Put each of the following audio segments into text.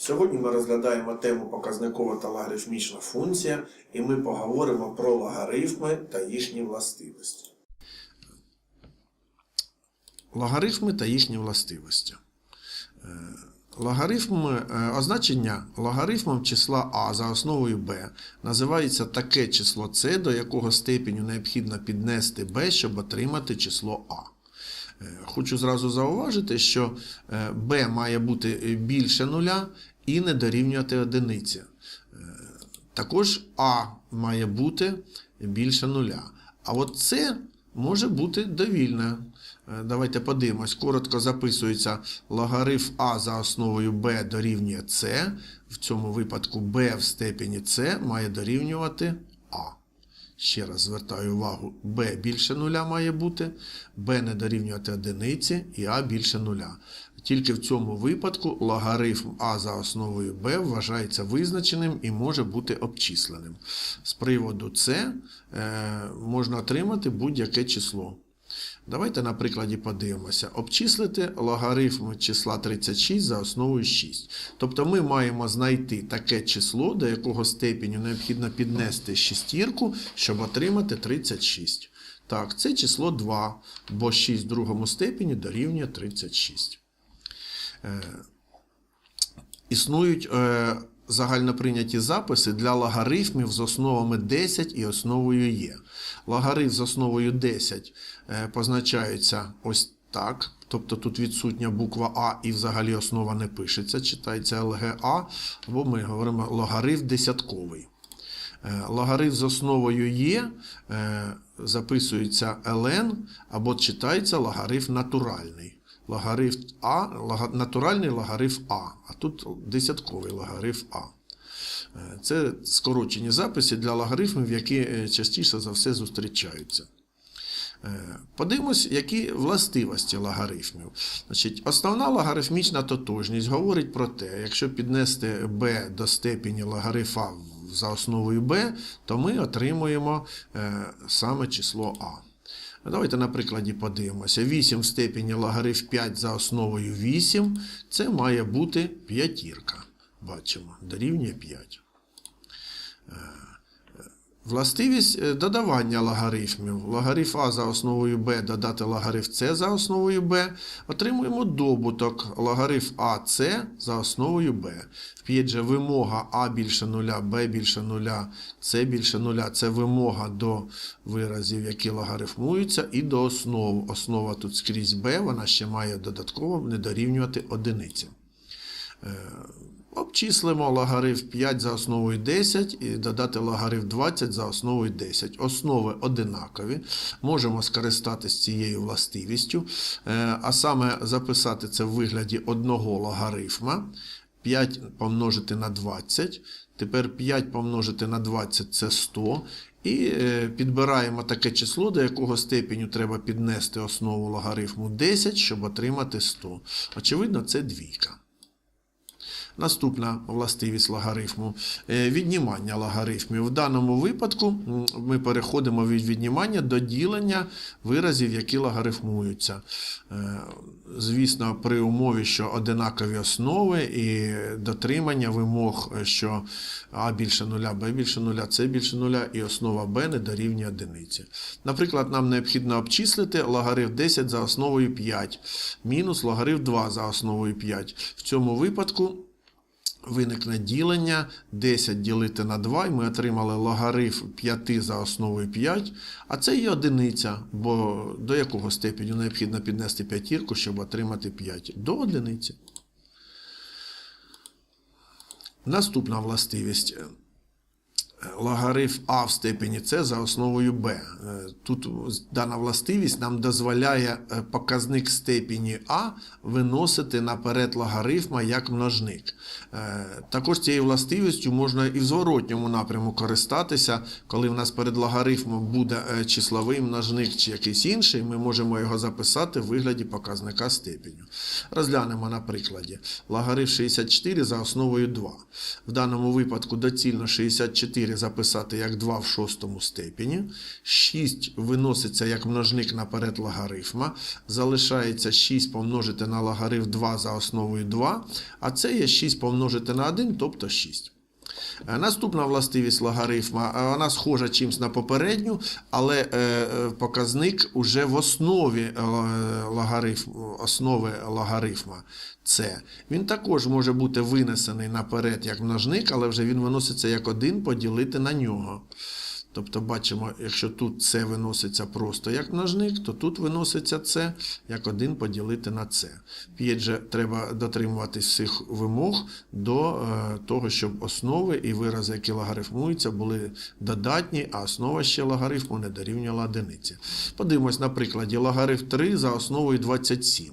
Сьогодні ми розглядаємо тему показникова та логарифмічна функція, і ми поговоримо про логарифми та їхні властивості. Логарифми та їхні властивості. Е, Логарифм, е, означення логарифмом числа А за основою Б називається таке число С, до якого степеню необхідно піднести Б, щоб отримати число А. Е, Хочу зразу зауважити, що е, b має бути більше нуля і не дорівнювати одиниці. Е, Також А має бути більше нуля. А от С може бути довільне. Е, Давайте подивимось. Коротко записується логарифм А за основою b дорівнює С. В цьому випадку b в степені С має дорівнювати А. Ще раз звертаю увагу, b більше нуля має бути, b не дорівнювати одиниці і а більше нуля. Тільки в цьому випадку логарифм а за основою b вважається визначеним і може бути обчисленим. З приводу c е, можна отримати будь-яке число. Давайте на прикладі подивимося. Обчислити логарифм числа 36 за основою 6. Тобто ми маємо знайти таке число, до якого степеню необхідно піднести шістірку, щоб отримати 36. Так, це число 2, бо 6 в другому степені дорівнює 36. Е, Існують е, загальноприйняті записи для логарифмів з основами 10 і основою є. Логарифм з основою 10 е, позначається ось так. Тобто тут відсутня буква А і взагалі основа не пишеться, читається ЛГА, або ми говоримо логарифм десятковий. Е, Логарифм з основою є, е, записується ln або читається логарифм натуральний. Логарифм А, натуральний логарифм А, а тут десятковий логарифм А. Е, Це скорочені записи для логарифмів, які е, частіше за все зустрічаються. Е, Подивимось, які властивості логарифмів. Значить, основна логарифмічна тотожність говорить про те, якщо піднести b до степені логарифа за основою b, то ми отримуємо саме число а. Давайте на прикладі подивимося. 8 в степені логарифм 5 за основою 8, це має бути п'ятірка. Бачимо, дорівнює 5. Властивість е, додавання логарифмів. Логарифм А за основою b додати логарифм С за основою b. Отримуємо добуток логарифм АС за основою. Вп'ять же вимога А більше нуля, b більше нуля, С більше нуля. Це вимога до виразів, які логарифмуються, і до основ. Основа тут скрізь b, вона ще має додатково не дорівнювати одиниці. Обчислимо логарифм 5 за основою 10 і додати логарифм 20 за основою 10. Основи одинакові. Можемо скористатися цією властивістю, е, а саме записати це в вигляді одного логарифма. 5 помножити на 20. Тепер 5 помножити на 20 це 100. І е, підбираємо таке число, до якого степеню треба піднести основу логарифму 10, щоб отримати 100. Очевидно, це двійка. Наступна властивість логарифму е, віднімання логарифмів. В даному випадку ми переходимо від віднімання до ділення виразів, які логарифмуються. Е, Звісно, при умові, що одинакові основи і дотримання вимог, що А більше нуля, Б більше нуля, С більше нуля і основа Б не дорівнює одиниці. Наприклад, нам необхідно обчислити логарифм 10 за основою 5, мінус логарифм 2 за основою 5. В цьому випадку виникне ділення 10 ділити на 2, і ми отримали логарифм 5 за основою 5, а це є одиниця, бо до якого степеню необхідно піднести п'ятірку, щоб отримати 5? До одиниці. Наступна властивість. Логарифм А в степені С за основою Б. Е, Тут дана властивість нам дозволяє е, показник степені А виносити наперед логарифма як множник. Е, Також цією властивістю можна і в зворотньому напряму користатися, коли в нас перед логарифмом буде числовий множник чи якийсь інший, ми можемо його записати в вигляді показника степеню. Розглянемо на прикладі. Логарифм 64 за основою 2. В даному випадку доцільно 64 за записати як 2 в шостому степені. 6 виноситься як множник наперед логарифма. Залишається 6 помножити на логарифм 2 за основою 2. А це є 6 помножити на 1, тобто 6. Е, Наступна властивість логарифма, е, вона схожа чимсь на попередню, але е, показник уже в основі логарифм, основи логарифма. Це. Він також може бути винесений наперед як множник, але вже він виноситься як один поділити на нього. Тобто бачимо, якщо тут це виноситься просто як множник, то тут виноситься це як один поділити на це. Же треба дотримуватись всіх вимог до е, того, щоб основи і вирази, які логарифмуються, були додатні, а основа ще логарифму не дорівнювала одиниці. Подивимось на прикладі логарифм 3 за основою 27.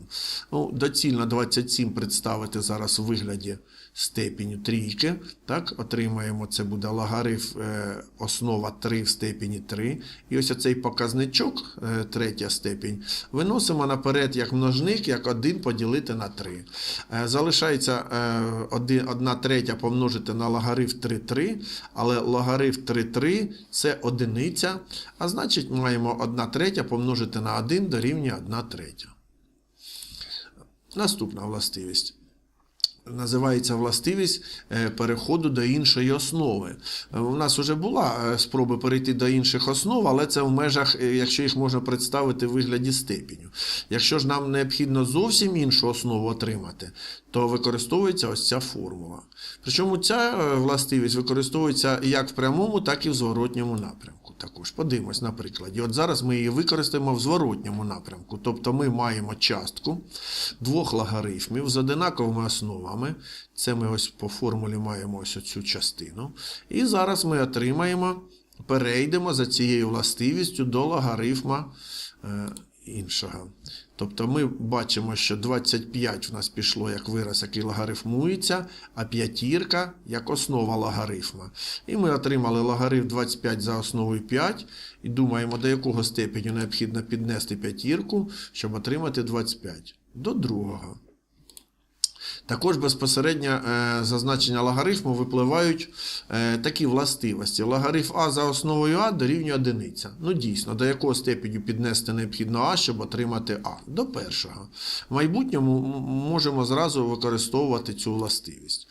Ну, доцільно 27 представити зараз у вигляді степеню трійки. Так, отримаємо, це буде логарифм е, основа 3 в степені 3. І ось оцей показничок, е, третя степень, виносимо наперед як множник, як 1 поділити на 3. Е, залишається е, 1 третя помножити на логарифм 3, 3, але логарифм 3, 3 це одиниця, а значить маємо 1 третя помножити на 1 дорівнює 1 третя. Наступна властивість. Називається властивість е, переходу до іншої основи. Е, У нас вже була е, спроба перейти до інших основ, але це в межах, якщо їх можна представити в вигляді степеню. Якщо ж нам необхідно зовсім іншу основу отримати, то використовується ось ця формула. Причому ця властивість використовується як в прямому, так і в зворотньому напрямку. Також подивимось на прикладі. От зараз ми її використаємо в зворотньому напрямку. Тобто ми маємо частку двох логарифмів з одинаковими основами. Це ми ось по формулі маємо ось цю частину. І зараз ми отримаємо, перейдемо за цією властивістю до логарифма е, іншого. Тобто ми бачимо, що 25 в нас пішло як вираз, який логарифмується, а п'ятірка як основа логарифма. І ми отримали логарифм 25 за основою 5 і думаємо, до якого степеню необхідно піднести п'ятірку, щоб отримати 25. До другого. Також безпосередньо е, зазначення логарифму випливають е, такі властивості. Логарифм А за основою А дорівнює одиниця. Ну дійсно, до якого степеню піднести необхідно А, щоб отримати А? До першого. В майбутньому можемо зразу використовувати цю властивість.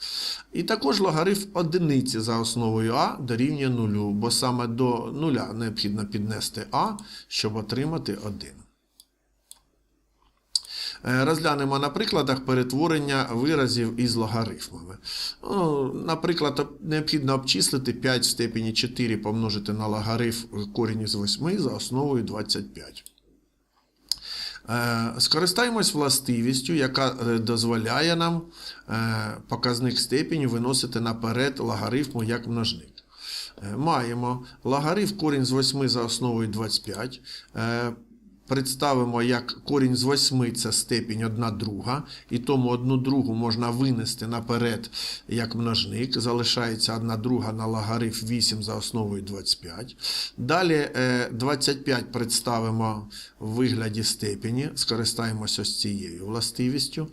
І також логарифм одиниці за основою А дорівнює нулю, бо саме до нуля необхідно піднести А, щоб отримати 1. Е, Розглянемо на прикладах перетворення виразів із логарифмами. Ну, наприклад, необхідно обчислити 5 в степені 4 помножити на логарифм корінь із 8 за основою 25. Е, Скористаємось властивістю, яка е, дозволяє нам показник степені виносити наперед логарифму як множник. Маємо логарифм корінь з 8 за основою 25. Е, Представимо, як корінь з 8 це степінь 1 друга, і тому 1 другу можна винести наперед як множник. Залишається 1 друга на логарифм 8 за основою 25. Далі е, 25 представимо в вигляді степені, скористаємося ось цією властивістю.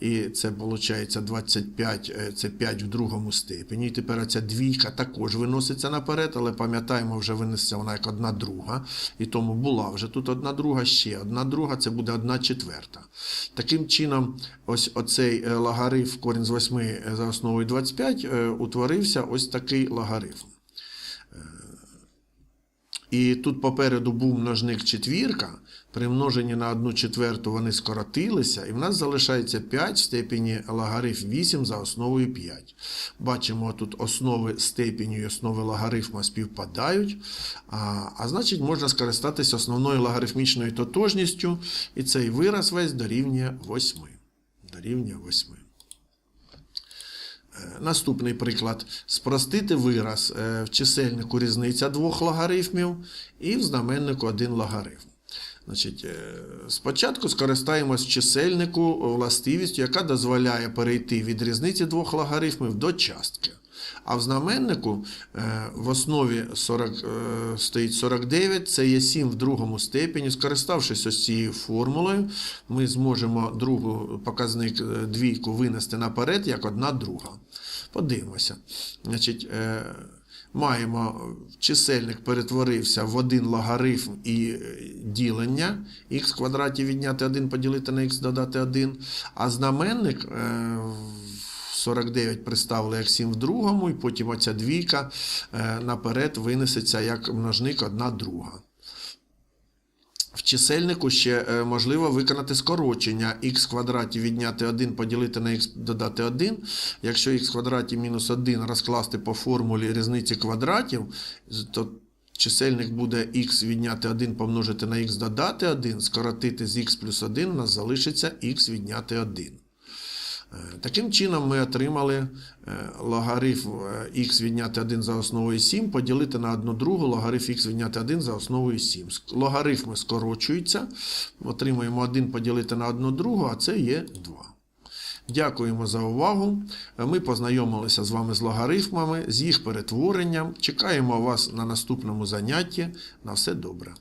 І це виходить 25, е, це 5 в другому степені. І тепер ця двійка також виноситься наперед, але пам'ятаємо, вже винесеться вона як одна друга. І тому була вже тут одна друга, ще одна друга, це буде одна четверта. Таким чином, ось оцей логариф, логарифм корінь з 8 за основою 25 е, утворився ось такий логарифм. І тут попереду був множник четвірка. При множенні на 1 четверту вони скоротилися, і в нас залишається 5 в степені логарифм 8 за основою 5. Бачимо, тут основи степеню і основи логарифма співпадають. А, а значить, можна скористатися основною логарифмічною тотожністю, і цей вираз весь дорівнює 8. Дорівнює 8. Е, Наступний приклад. Спростити вираз е, в чисельнику різниця двох логарифмів і в знаменнику один логарифм. Значить, е, спочатку скористаємось чисельнику властивістю, яка дозволяє перейти від різниці двох логарифмів до частки. А в знаменнику в основі 40, е, стоїть 49, це є 7 в другому степені. Скориставшись ось цією формулою, ми зможемо другу показник двійку винести наперед як одна друга. Подивимося. Значить, е, маємо чисельник перетворився в один логарифм і е, ділення х квадраті відняти 1 поділити на х додати 1, а знаменник е, 49 представили як 7 в другому, і потім оця двійка е, наперед винесеться як множник 1 друга. В чисельнику ще е, можливо виконати скорочення х квадраті відняти 1 поділити на х додати 1. Якщо х квадраті мінус 1 розкласти по формулі різниці квадратів, то чисельник буде х відняти 1 помножити на х додати 1, скоротити з х плюс 1, у нас залишиться х відняти 1. Е, Таким чином ми отримали е, логарифм е, х відняти 1 за основою 7 поділити на 1 другу логарифм х відняти 1 за основою 7. Логарифми скорочуються, отримуємо 1 поділити на 1 другу, а це є 2. Дякуємо за увагу. Ми познайомилися з вами з логарифмами, з їх перетворенням. Чекаємо вас на наступному занятті. На все добре.